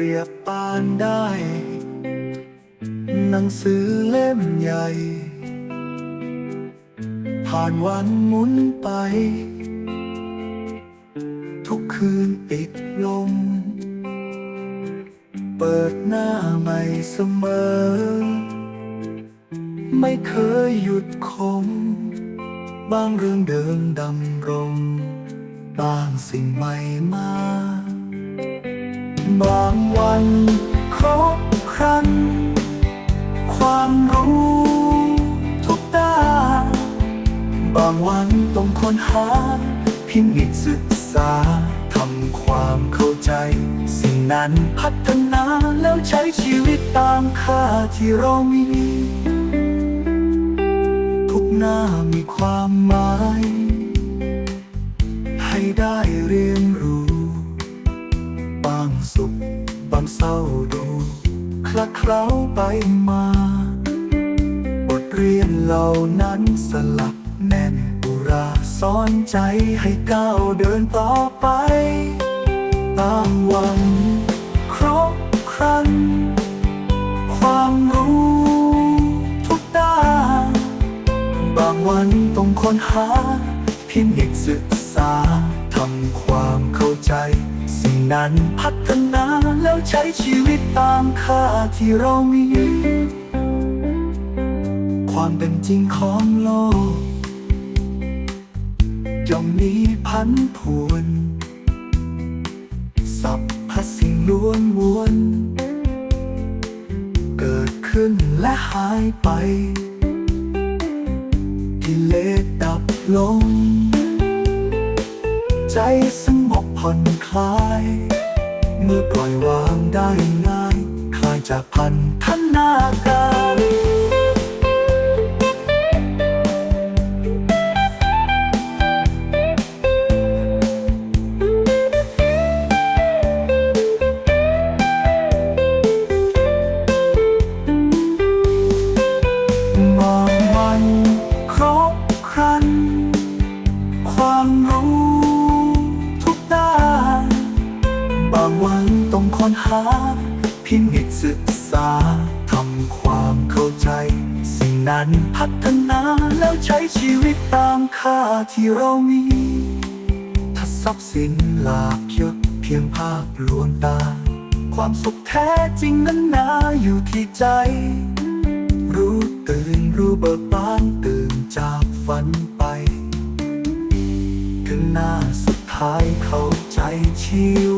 เรียบปานได้ หนังสือเล่มใหญ่ ผ่านวันหมุนไป ทุกคืนปิดลงเปิดหน้าใหม่เสมอ ไม่เคยหยุดคงบางเรื่องเดิมดำรงบางสิ่งใหม่มา บางวันครบครัน ความรู้ทุกด้านบางวันต้องค้นหา พินิจศึกษาทำความเข้าใจ สิ่งนั้นพัฒนาแล้วใช้ชีวิตตามค่าที่เรามีทุกหน้ามีความหมาย ให้ได้เรียนรู้างสุข บางเศร้าดูคลักเคล้าไปมา บทเรียนเหล่านั้นสลักแน่นอุราสอนใจให้ก้าวเดินต่อไป ตามวันครบครัน ความรู้ทุกด้านบางวันต้องค้นหาพินิจศึกษา ทำความเข้าใจ สิ่งนั้นพัฒนาแล้วใช้ชีวิตตามค่าที่เรามี ความเป็นจริงของโลกย่อมมีพันผวนสัพพสิ่งล้วนวน เกิดขึ้นและหายไปกิเลสดับลง ใจสงบผ่อนคลายเมื่อปล่อยวางได้ง่าย คลายจากพันธนาการ อนหา พินิจศึกษา ทำความเข้าใจ สิ่งนั้นพัฒนาแล้วใช้ชีวิตตามค่าที่เรามี ถ้าทรัพย์สินหลากยศเพียงภาพลวงตา ความสุขแท้จริงนั้นนาอยู่ที่ใจ รู้ตื่นรู้เบิกบานตื่นจากฝันไปถึงหน้าสุดท้ายเข้าใจชีว